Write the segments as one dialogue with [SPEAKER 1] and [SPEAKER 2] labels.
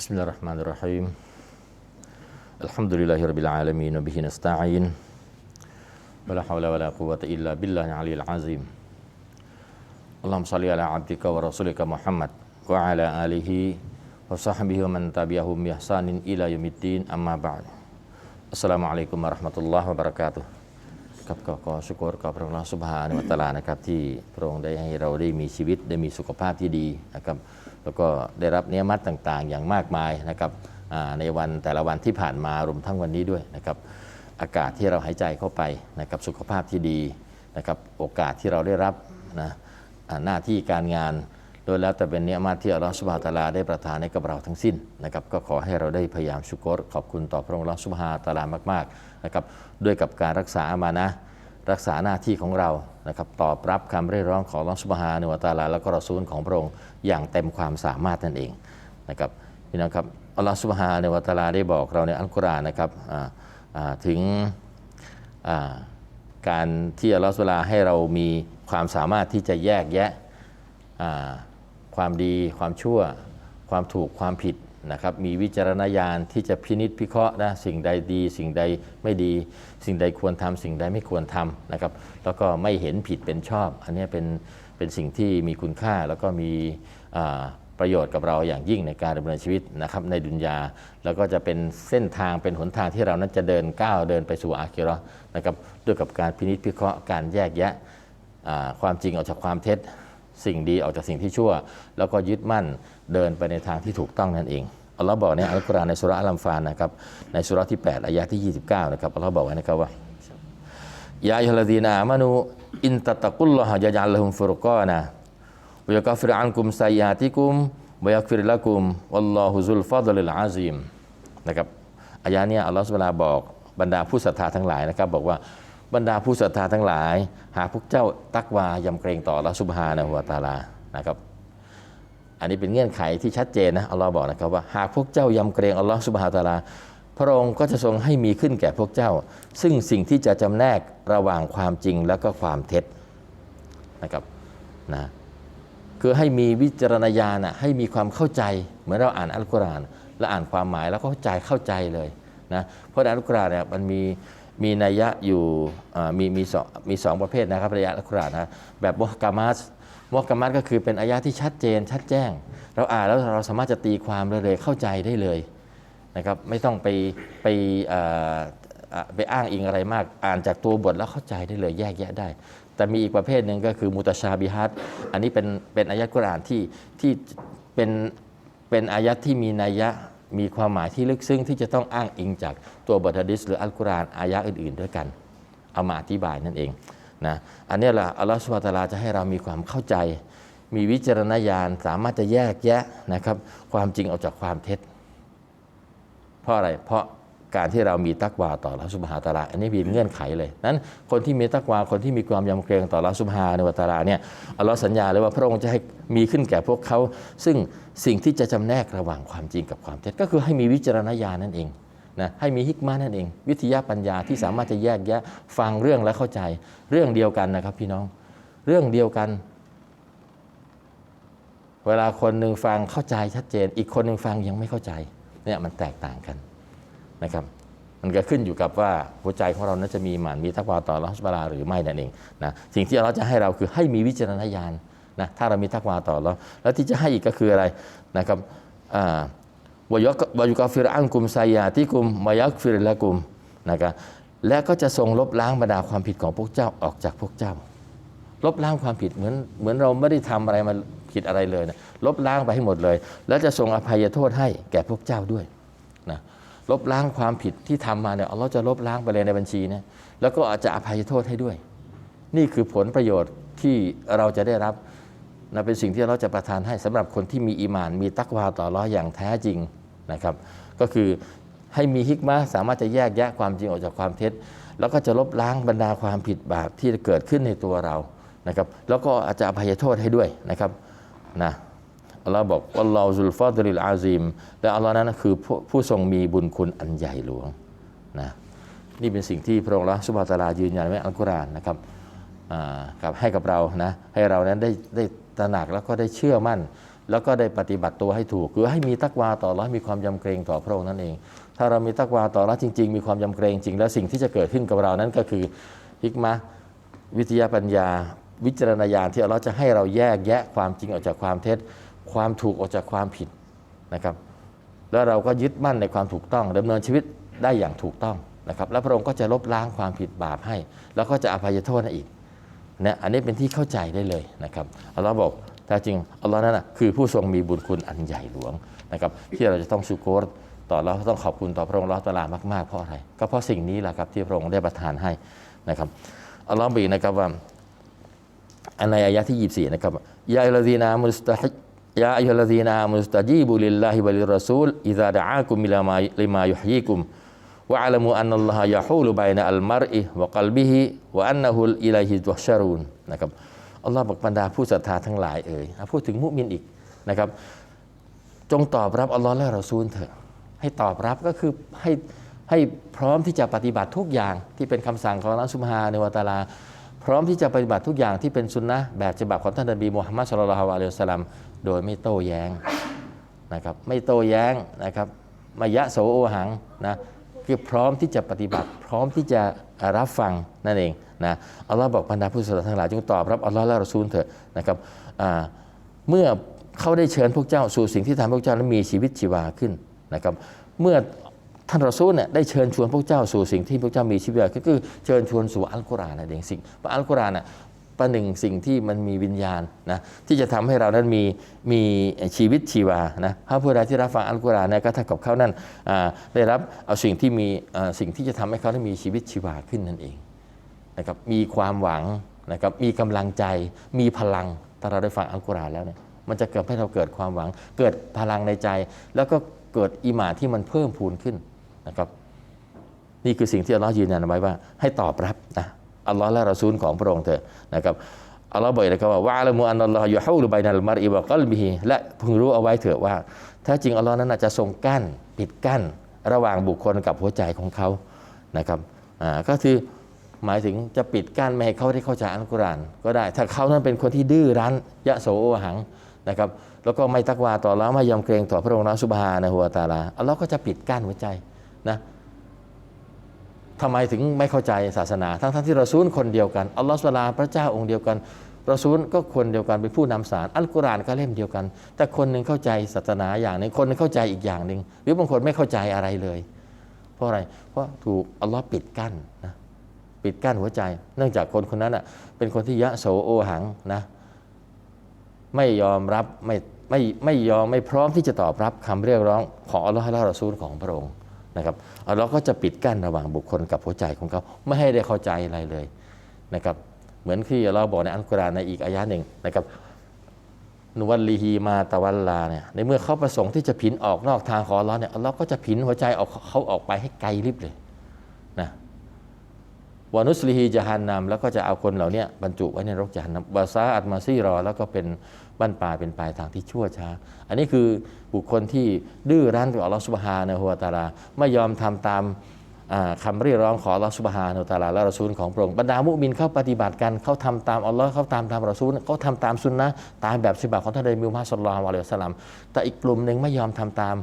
[SPEAKER 1] بسم الله الرحمن الرحيم الحمد لله رب العالمين وبه نستعين ولا حول ولا قوة إلا بالله العلي العظيم اللهم صل على عبدك ورسولك محمد وعلى آله وصحبه ومن تبعهم بإحسان إلى يوم الدين أما بعد السلام عليكم ورحمة الله وبركاته ครับก็ขอชุกรกับพระองค์สุบฮานุวะตะอาลานะครับที่พระองค์ได้ให้เราได้มีชีวิตได้มีสุขภาพที่ดีนะครับแล้วก็ได้รับเนื้อมัดต่างๆ อย่างมากมายนะครับในวันแต่ละวันที่ผ่านมารวมทั้งวันนี้ด้วยนะครับอากาศที่เราหายใจเข้าไปนะครับสุขภาพที่ดีนะครับโอกาสที่เราได้รับนะหน้าที่การงานโดยแล้วแต่เป็นเนื้อมาที่อัลลอฮฺสุบฮาตาลาได้ประทานให้กับเราทั้งสิ้นนะครับก็ขอให้เราได้พยายามชุกรขอบคุณต่อพระองค์อัลลอฮฺสุบฮาตะอาลามากๆนะครับด้วยกับการรักษาอามานะ รักษาหน้าที่ของเรานะครับตอบรับคำเรียกร้องของลอฮฺสุบฮานะฮูวตาลา แล้วก็รอซูลของพระองค์อย่างเต็มความสามารถนั่นเองนะครับพี่น้องครับอัลลอฮฺสุบฮานะฮูวตาลาได้บอกเราในอัลกุรอานนะครับถึงการที่อัลลอฮฺสุบฮานะฮูวลาให้เรามีความสามารถที่จะแยกแยะความดีความชั่ว ความถูกความผิด นะครับมีวิจารณญาณที่จะพินิษพิเคราะห์นะสิ่งใดดี สิ่งใดไม่ดี สิ่งใดควรทำสิ่งใดไม่ควรทำนะครับแล้วก็ไม่เห็นผิดเป็นชอบ อันนี้เป็นเป็นสิ่งที่มีคุณค่าแล้วก็มีประโยชน์กับเราอย่างยิ่งในการดำเนินชีวิตนะครับในดุนยา แล้วก็จะเป็นเส้นทางเป็นหนทางที่เรานั้นจะเดินก้าวเดินไปสู่อาคิราะห์นะครับด้วยกับการพินิจพิเคราะห์การแยกแยะความจริงออกจากความเท็จ สิ่งดีออกจากสิ่งที่ชั่ว แล้วก็ยึดมั่นเดินไปในทางที่ถูกต้องนั่นเองอัลลอฮ์บอกในอัลกุรอานในสุราะห์อัลัมฟานนะครับในสุรา์ที่ 8อายะที่ 29นะครับอัลลอฮ์บอกไว้นะครับว่ายาอัลลดีนามานูอินตะตะกุลลอฮะยะจัลลฮุมฟุรกานะวยะกัฟิรอันกุมไซยาติกุมวะยักฟิรละกุมวัลลอฮุซุลฟาดลิลอาซีมนะครับอายะเนี้อัลลอฮ์สุบานะบอกบรรดาผู้ศรัทธาทั้งหลายนะครับบอกว่า บรรดาผู้ศรัทธาทั้งหลาย หากพวกเจ้าตักวายำเกรงต่อลลอฮ์สุบฮานะฮูวตาลานะครับ อันนี้เป็นเงื่อนไขที่ชัดเจนนะอัลลอฮ์บอกนะครับว่าหากพวกเจ้ายำเกรงอัลลอฮ์สุบฮานะฮูวตาลา พระองค์ก็จะทรงให้มีขึ้นแก่พวกเจ้า ซึ่งสิ่งที่จะจำแนกระหว่างความจริงแล้วก็ความเท็จนะครับนะคือให้มีวิจารณญาณนะให้มีความเข้าใจเหมือนเราอ่านอัลกุรอาน แล้วอ่านความหมายแล้วก็เข้าใจเข้าใจเลยนะเพราะในอัลกุรอานเนี่ยมันมี มีนัยยะอยู่มีมีสองมีสองประเภทนะครับในอัลกุรานะแบบมุฮกามัสมุฮกามัสก็คือเป็นอายะที่ชัดเจนชัดแจ้ง เราอ่านแล้วเราสามารถจะตีความเลยเลยเข้าใจได้เลยนะครับไม่ต้องไปไปไปอ้างอิงอะไรมาก อ่านจากตัวบทแล้วเข้าใจได้เลยแยกแยะได้ แต่มีอีกประเภทหนึ่งก็คือมุตชาบิฮัตอันนี้เป็นเป็นอายะกุรานที่ที่เป็นเป็นอายะที่มีนัยยะ มีความหมายที่ลึกซึ้งที่จะต้องอ้างอิงจากตัวบทฮะดิษหรืออัลกุรอานอายะอื่น ๆ ด้วยกัน เอามาอธิบายนั่นเองนะอันนี้แหละอัลลอฮฺสุบฮานะฮูวะตะอาลาจะให้เรามีความเข้าใจ มีวิจารณญาณสามารถจะแยกแยะนะครับ ความจริงออกจากความเท็จ เพราะอะไรเพราะ การที่เรามีตักวาต่อละสุบฮาตาลาอันนี้เป็นเงื่อนไขเลยนั้นคนที่มีตักวาคนที่มีความยำเกรงต่อละสุบฮานวะตาลาเนี่ยอัลลอฮ์สัญญาเลยว่าพระองค์จะให้มีขึ้นแก่พวกเขา ซึ่งสิ่งที่จะจำแนกระหว่างความจริงกับความเท็จก็คือให้มีวิจารณญาณนั่นเองนะให้มีฮิกมานั่นเอง วิทยาปัญญาที่สามารถจะแยกแยะฟังเรื่องและเข้าใจเรื่องเดียวกันนะครับพี่น้องเรื่องเดียวกัน เวลาคนหนึ่งฟังเข้าใจชัดเจน อีกคนหนึ่งฟังยังไม่เข้าใจเนี่ยมันแตกต่างกัน นะครับมันก็ขึ้นอยู่กับว่าหัวใจของเรานั้นจะมีหมันมีทักวาต่ออัลลอฮฺสุบาลาหรือไม่นั่นเองนะสิ่งที่เราจะให้เราคือให้มีวิจารณญาณนะถ้าเรามีทักวาต่อแล้วแล้วที่จะให้อีกก็คืออะไรนะครับวายกวายุกาฟิรอันกุมไซยาติกุมมายักฟิรละกุมนะครับและก็จะทรงลบล้างบรรดาความผิดของพวกเจ้าออกจากพวกเจ้า ลบล้างความผิดเหมือนเหมือนเราไม่ได้ทำอะไรมาผิดอะไรเลยนะลบล้างไปให้หมดเลย แล้วจะทรงอภัยโทษให้แก่พวกเจ้าด้วยนะ ลบล้างความผิดที่ทำมาเนี่ยอัลเลอฮ์จะลบล้างไปเลยในบัญชีนะแล้วก็อาจจะอภัยโทษให้ด้วย นี่คือผลประโยชน์ที่เราจะได้รับนะเป็นสิ่งที่เราจะประทานให้สำหรับคนที่มีอีมาน มีตักวาต่ออัลเลออย่างแท้จริงนะครับ ก็คือให้มีฮิกมะสามารถจะแยกแยะความจริงออกจากความเท็จ แล้วก็จะลบล้างบรรดาความผิดบาปที่เกิดขึ้นในตัวเรานะครับ แล้วก็อาจจะอภัยโทษให้ด้วยนะครับนะ อัลลอฮ์บอกอัลลอฮฺซุลฟาดลิลอาซิมและอัลลอฮ์นั้นคือผู้ผู้ทรงมีบุญคุณอันใหญ่หลวงนะนี่เป็นสิ่งที่พระองค์ละสุบฮาตาลายืนยันไว้อัลกุรอานนะครับกับให้กับเรานะให้เรานั้นได้ได้ตระหนักแล้วก็ได้เชื่อมั่น แล้วก็ได้ปฏิบัติตัวให้ถูก คือให้มีตักวาต่ออัละมีความยำเกรงต่อพระองค์นั่นเอง ถ้าเรามีตักวาต่ออัละจริง ๆ มีความยำเกรงจริง แล้วสิ่งที่จะเกิดขึ้นกับเรานั้นก็คือฮิกมะวิทยาปัญญา วิจารณญาณที่เลาจะให้เราแยกแยะความจริงออกจากความเท็จ ความถูกออกจากความผิดนะครับ แล้วเราก็ยึดมั่นในความถูกต้องดำเนินชีวิตได้อย่างถูกต้องนะครับ แล้วพระองค์ก็จะลบล้างความผิดบาปให้ แล้วก็จะอภัยโทษให้อีกเนี่ยอันนี้เป็นที่เข้าใจได้เลยนะครับอัลลอฮ์บอกแท้จริงอัลลอฮ์นั้นนะคือผู้ทรงมีบุญคุณอันใหญ่หลวงนะครับที่เราจะต้องชูโกรต่อเราต้องขอบคุณต่อพระองค์ลอตลามากๆเพราะอะไรก็เพราะสิ่งนี้แหละครับที่พระองค์ได้ประทานให้นะครับอัลลอฮ์บอกอีกนะครับว่าอันในอายะที่ 24 นะครับยาอัลลอฮีนามุสตะฮิ ยาอัลลอฮีนามุสตะจีบุลิลลาฮิวะลิรรซูลอิซาดะอากุมิลามาลิมายุฮยีกุมวะอัลมุอันนัลลอฮะยะฮูลุบัยนะอัลมารอิวะกัลบิฮิวะอันนะฮุลอิลัยฮิตุชารูนนะครับอัลลอฮ์บอกบรรดาผู้ศรัทธาทั้งหลายเอ่ยพูดถึงมุมินอีกนะครับ จงตอบรับอัลลอฮ์และรอซูลเถอะให้ตอบรับก็คือให้ให้พร้อมที่จะปฏิบัติทุกอย่างที่เป็นคำสั่งของอัลลอฮ์ซุบฮาในวะตาลา พร้อมที่จะปฏิบัติทุกอย่างที่เป็นสุนนะแบบฉบับของท่านนบีมูฮัมมัดสุลลัลลอฮุอะลัยฮิวสลลัมโดยไม่โต้แย้งนะครับไม่โต้แย้งนะครับม่ยะโสโอหังนะคือพร้อมที่จะปฏิบัติ พร้อมที่จะรับฟังนั่นเองนะอัลลอฮ์บอกบรรดาผู้ศรัทธาทั้งหลายจงตอบรับอัลลอฮ์และรอซูลเถอะนะครับเมื่อเขาได้เชิญพวกเจ้าสู่สิ่งที่ทำพวกเจ้านั้นมีชีวิตชีวาขึ้นนะครับเมื่อ ท่านรอซูลเนี่ยได้เชิญชวนพวกเจ้าสู่สิ่งที่พวกเจ้ามีชีวิตชีวาขึ้นก็คือเชิญชวนสู่อัลกุรอานนั่นเองสิ่งอัลกุรอานน่ะประหนึ่งสิ่งที่มันมีวิญญาณนะที่จะทำให้เรานั้นมีมีชีวิตชีวานะถ้าผู้ใดที่รับฟังอัลกุรอานเนี่ยก็เท่ากับเขานั้นได้รับเอาสิ่งที่มีสิ่งที่จะทำให้เขาได้มีชีวิตชีวาขึ้นนั่นเองนะครับมีความหวังนะครับมีกำลังใจมีพลังถ้าเราได้ฟังอัลกุรอานแล้วเนี่ยมันจะเกิดให้เราเกิดความหวัง เกิดพลังในใจ แล้วก็เกิดอีหมาที่มันเพิ่มพูนขึ้น นะครับ นี่คือสิ่งที่อัลลอฮ์ยืนยันไว้ว่า ให้ตอบรับนะอัลลอฮ์และรอซูลของพระองค์เถอะนะครับอัลลอฮ์บอกนะครับว่าวะอัลมุอันนัลลอฮ์ยูฮูลุบัยนัลมารอิวะกัลบิฮิและพึงรู้เอาไว้เถอะว่าแท้จริงอัลลอฮ์นั้นจะทรงกั้นปิดกั้นระหว่างบุคคลกับหัวใจของเขานะครับอ่าก็คือหมายถึงจะปิดกั้นไม่ให้เขาได้เข้าใจอัลกุรอานก็ได้ ถ้าเขานั้นเป็นคนที่ดื้อรั้นยะโสโอหังนะครับแล้วก็ไม่ตักวาต่อแล้วไม่ยำเกรงต่อพระองค์นะสุบฮานะฮัวตาลาอัลลอฮ์ก็จะปิดกั้นหัวใจ นะทำไมถึงไม่เข้าใจศาสนา ทั้งทั้งที่เราซูลคนเดียวกันอัลลอฮ์สุบฮาพระเจ้าองค์เดียวกันเราซูลก็คนเดียวกันเป็นผู้นำสารอัลกุรอานก็เล่มเดียวกัน แต่คนหนึ่งเข้าใจศาสนาอย่างหนึ่งคนหนึงเข้าใจอีกอย่างหนึ่งหรือบางคนไม่เข้าใจอะไรเลย เพราะอะไรเพราะถูกอัลลอฮ์ปิดกั้นนะปิดกั้นหัวใจ เนื่องจากคนคนนั้นอะเป็นคนที่ยะโสโอหังนะไม่ยอมรับไม่ไม่ไม่ยอมไม่พร้อมที่จะตอบรับคำเรียกร้องของอัลลอฮ์และรอซูลของพระองค์ นะครับอัลลอฮ์ก็จะปิดกั้นระหว่างบุคคลกับหัวใจของเขาไม่ให้ได้เข้าใจอะไรเลยนะครับเหมือนที่เราบอกในอัลกุรอานในอีกอายะหนึ่งนะครับนวลลีฮีมาตะวัลลาเนี่ยในเมื่อเขาประสงค์ที่จะผินออกนอกทางขอร์เนี่ยอัลลอฮ์ก็จะผินหัวใจออกเขาออกไปให้ไกลลิบเลยนะวานุสลิฮีจาฮันนามแล้วก็จะเอาคนเหล่านี้บรรจุไว้ในรกจาฮันนามบาซาอัตมาซีรอ แล้วก็เป็น บ้านปลายเป็นปลายทางที่ชั่วช้า อันนี้คือบุคคลที่ดื้อรั้นต่ออัลลอฮฺสุบฮานะฮูวะตาลาไม่ยอมทำตามอ่าคำเรียกร้องของอัลลอฮฺสุบฮานะฮูวะตาลาและรอซูลของพระองค์บรรดามุมินเขาปฏิบัติกันเขาทำตามอัลลอฮ์เขาตามตามรอซูลเขาทำตามสุนนะตามแบบฉบับของท่านนบีมุฮัมมัดสุลลัลลอฮุอะลัยฮิสัลลัมแต่อีกกลุ่มหนึ่งไม่ยอมทำตาม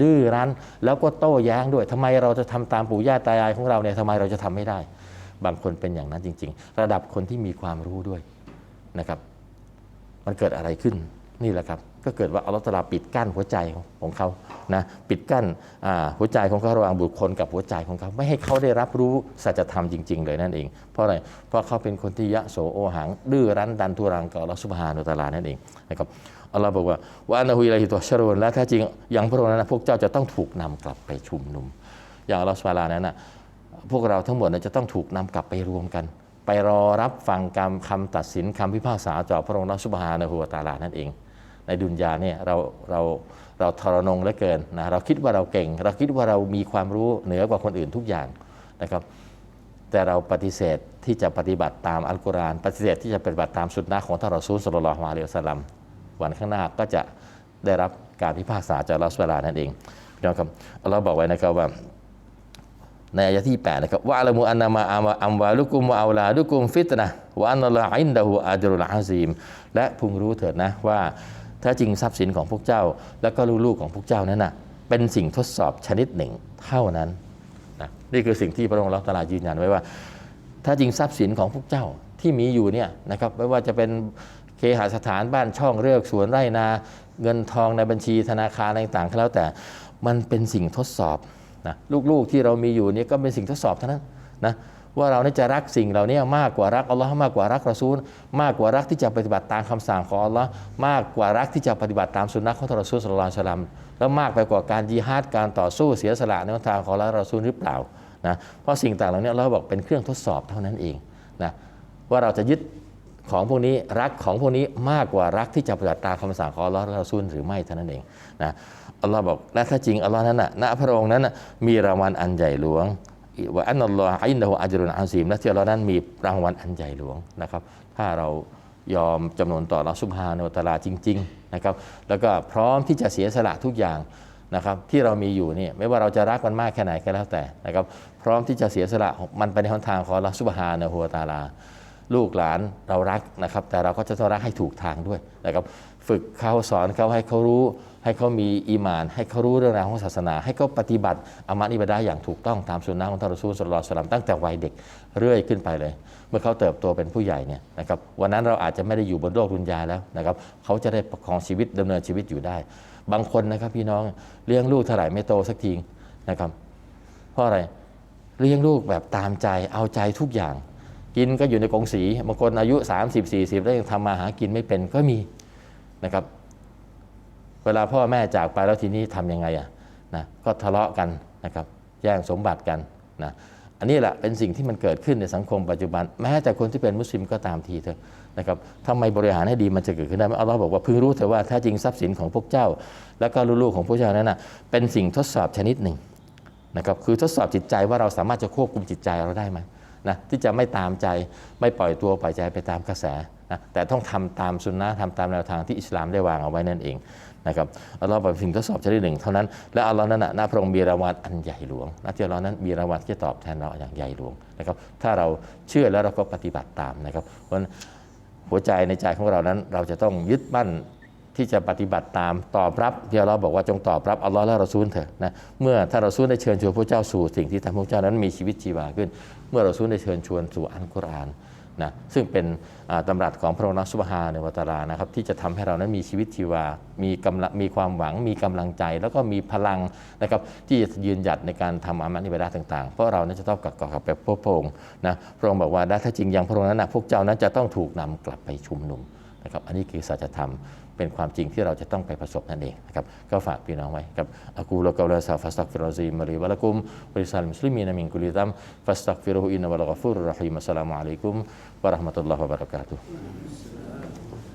[SPEAKER 1] ดื้อรั้นแล้วก็โต้แย้งด้วยทำไมเราจะทำตามปู่ย่าตายายของเราเนี่ยทำไมเราจะทำไม่ได้ บางคนเป็นอย่างนั้นจริง ๆ ระดับคนที่มีความรู้ด้วยนะครับ มันเกิดอะไรขึ้นนี่แหละครับก็เกิดว่าอัลลอฮฺตาลาปิดกั้นหัวใจของเขานะปิดกั้นหัวใจของเขาระหว่างบุคคลกับหัวใจของเขา ไม่ให้เขาได้รับรู้สัจธรรมจริง ๆ เลยนั่นเอง เพราะอะไรเพราะเขาเป็นคนที่ยะโสโอหังดื้อรั้นดันทุรังกับอัลลอฮฺสุบฮานุตาลานั่นเองนะครับอัลลอฮฺบอกว่าว่าอันนะฮุอิลัยฮิตัวชรุนและแท้จริงอย่างพระองค์นั้นพวกเจ้าจะต้องถูกนำกลับไปชุมนุม อย่างอัลลอฮฺสุบฮานานั้นนะพวกเราทั้งหมดจะต้องถูกนำกลับไปรวมกัน ไปรอรับฟังกรรมคำตัดสินคำพิพากษาจากพระองค์สุบฮานะฮูวตาลานั่นเอง ในดุนยาเนี่ยเราเราเราทรนงเหลือเกินนะเราคิดว่าเราเก่ง เราคิดว่าเรามีความรู้เหนือกว่าคนอื่นทุกอย่างนะครับ แต่เราปฏิเสธที่จะปฏิบัติตามอัลกุรอานปฏิเสธที่จะปฏิบัติตามสุนนะของท่านรอซูลสุลลัลฮุอะลัยฮิวสลัมวันข้างหน้าก็จะได้รับการพิพากษาจากอัลอสุบฮานะฮูวลานั่นเองพี่น้องครับอัลลอฮ์บอกไว้นะครับว่า ในอายะที่8นะครับว่าละมุอันนามาอามะอัมวาลุกุมวะอัลาดุกุมฟิตนะวะอันลลอฮอินดะฮูอัจรุลอาซีม และพึงรู้เถิดนะว่าถ้าจริงทรัพย์สินของพวกเจ้า แล้วก็ลูกๆของพวกเจ้านั้นนะเป็นสิ่งทดสอบชนิดหนึ่งเท่านั้นนะนี่คือสิ่งที่พระองค์เราตรัสยืนยันไว้ว่า ถ้าจริงทรัพย์สินของพวกเจ้าที่มีอยู่เนี่ยนะครับไม่ว่าจะเป็นเคหสถานบ้านช่องเรือกสวนไร่นา เงินทองในบัญชีธนาคารอะไรต่างๆก็แล้วแต่มันเป็นสิ่งทดสอบ นะลูกๆที่เรามีอยู่นี่ก็เป็นสิ่งทดสอบเท่านั้นนะว่าเราเนี่ยจะรักสิ่งเหล่านี้มากกว่ารักอัลลอฮ์มากกว่ารักรอซูล มากกว่ารักที่จะปฏิบัติตามคำสั่งของอัลลอฮ์มากกว่ารักที่จะปฏิบัติตามสุนนะของทรซูลสุลลัลลอฮุอะลัยฮิวะซัลลัมแล้วมากไปกว่าการยิฮาดการต่อสู้เสียสละในทางของอัลลอฮ์และรอซูลหรือเปล่านะเพราะสิ่งต่างเหล่านี้เราบอกเป็นเครื่องทดสอบเท่านั้นเองนะว่าเราจะยึด ของพวกนี้รักของพวกนี้มากกว่ารักที่จะปฏิบัติตามคำสั่งของอัลลอฮ์และรอซูลหรือไม่เท่านั้นเองนะอัลลอฮ์บอกและถ้าจริงอัลลอฮ์นั้นน่ะณพระองค์นั้นนะมีรางวัลอันใหญ่หลวงว่าอันนัลลอฮ์อินดะฮูอัจรุนอาซีมและที่อัลลอฮ์นั้นมีรางวัลอันใหญ่หลวงนะครับ ถ้าเรายอมจำนวนต่อเราสุภาโนตลาจริง ๆนะครับ แล้วก็พร้อมที่จะเสียสละทุกอย่างนะครับที่เรามีอยู่นี่ไม่ว่าเราจะรักมันมากแค่ไหนก็แล้วแต่นะครับ พร้อมที่จะเสียสละมันไปในทางของเราสุภานหัวตาลา ลูกหลานเรารักนะครับ แต่เราก็จะต้องรักให้ถูกทางด้วยนะครับฝึกเขาสอนเขาให้เขารู้ ให้เขามีอีมาน ให้เขารู้เรื่องราวของศาสนา ให้เขาปฏิบัติอามัดอิบาดะห์อย่างถูกต้องตามสุนนะของท่านรอซูลสุลลัลสลัมตั้งแต่วัยเด็กเรื่อยขึ้นไปเลย เมื่อเขาเติบโตเป็นผู้ใหญ่เนี่ยนะครับวันนั้นเราอาจจะไม่ได้อยู่บนโลกดุนยาแล้วนะครับเขาจะได้ประคองชีวิตดำเนินชีวิตอยู่ได้ บางคนนะครับพี่น้องเลี้ยงลูกเท่าไหร่ไม่โตสักทีนะครับเพราะอะไรเลี้ยงลูกแบบตามใจเอาใจทุกอย่าง กินก็อยู่ในกรงสีบางคนอายุ 30 40 แล้วยังทำมาหากินไม่เป็นก็มีนะครับ เวลาพ่อแม่จากไปแล้วทีนี้ทำยังไงอะนะก็ทะเลาะกันนะครับแย่งสมบัติกันนะอันนี้แหละเป็นสิ่งที่มันเกิดขึ้นในสังคมปัจจุบัน แม้แต่คนที่เป็นมุสลิมก็ตามทีเถอะนะครับทำไมบริหารให้ดีมันจะเกิดขึ้นได้ไหมอัลลอฮ์บอกว่าพึงรู้เถอะว่าถ้าจริงทรัพย์สินของพวกเจ้า แล้วก็ลูกๆของพวกเจ้านั้นนะเป็นสิ่งทดสอบชนิดหนึ่งนะครับคือทดสอบจิตใจว่าเราสามารถจะควบคุมจิตใจเราได้ไหม นะที่จะไม่ตามใจไม่ปล่อยตัวปล่อยใจไปตามกระแสนะแต่ต้องทำตามสุนนะทำตามแนวทางที่อิสลามได้วางเอาไว้นั่นเองนะครับอัลลอฮ์บอกสิ่งทดสอบชนิดหนึ่งเท่านั้น และอัลลอฮ์นั้นนะนะพระองค์มีรางวัลอันใหญ่หลวงนะที่อัลลอฮ์นั้นมีรางวัลที่จะตอบแทนเราอย่างใหญ่หลวงนะครับถ้าเราเชื่อแล้วเราก็ปฏิบัติตามนะครับเพราะหัวใจในใจของเรานั้นเราจะต้องยึดมั่น ที่จะปฏิบัติตามตอบรับที่เราบอกว่าจงตอบรับอัลลอฮ์และเราซูลเถอะนะเมื่อถ้าเราซูลได้เชิญชวนพระเจ้าสู่สิ่งที่ทำให้พระเจ้านั้นมีชีวิตชีวาขึ้น เมื่อเราซูลได้เชิญชวนสู่อัลกุรอานนะซึ่งเป็นตำรัสของพระองค์นัสุบฮาในวัตารานะครับที่จะทำให้เรานั้นมีชีวิตชีวา มีกำลังมีความหวัง มีกำลังใจ แล้วก็มีพลังนะครับที่จะยืนหยัดในการทำอามันิบาดาต่างๆ เพราะเรานั้นจะต้องกลับกับแบบพระองค์นะพระองค์บอกว่าถ้าจริงอย่างพระองค์นั้นนะพวกเจ้านั้นจะต้องถูกนำกลับไปชุมนุมนะครับอันนี้คือสัจธรรม เป็นความจริงที่เราจะต้องไปประสบนั่นเองนะครับก็ฝากพี่น้องไว้กับอากูลกาลาซาฟัสตักฟิรอซีมารีวะละกุมบริษัทมุสลิมีนามินกุลิตัมฟัสตักฟิรุอินนวะลกฟูรรหิมัสสลามุอะลัยกุมวะราะห์มะตุลลอฮ์วะบะเราะกาตุฮ์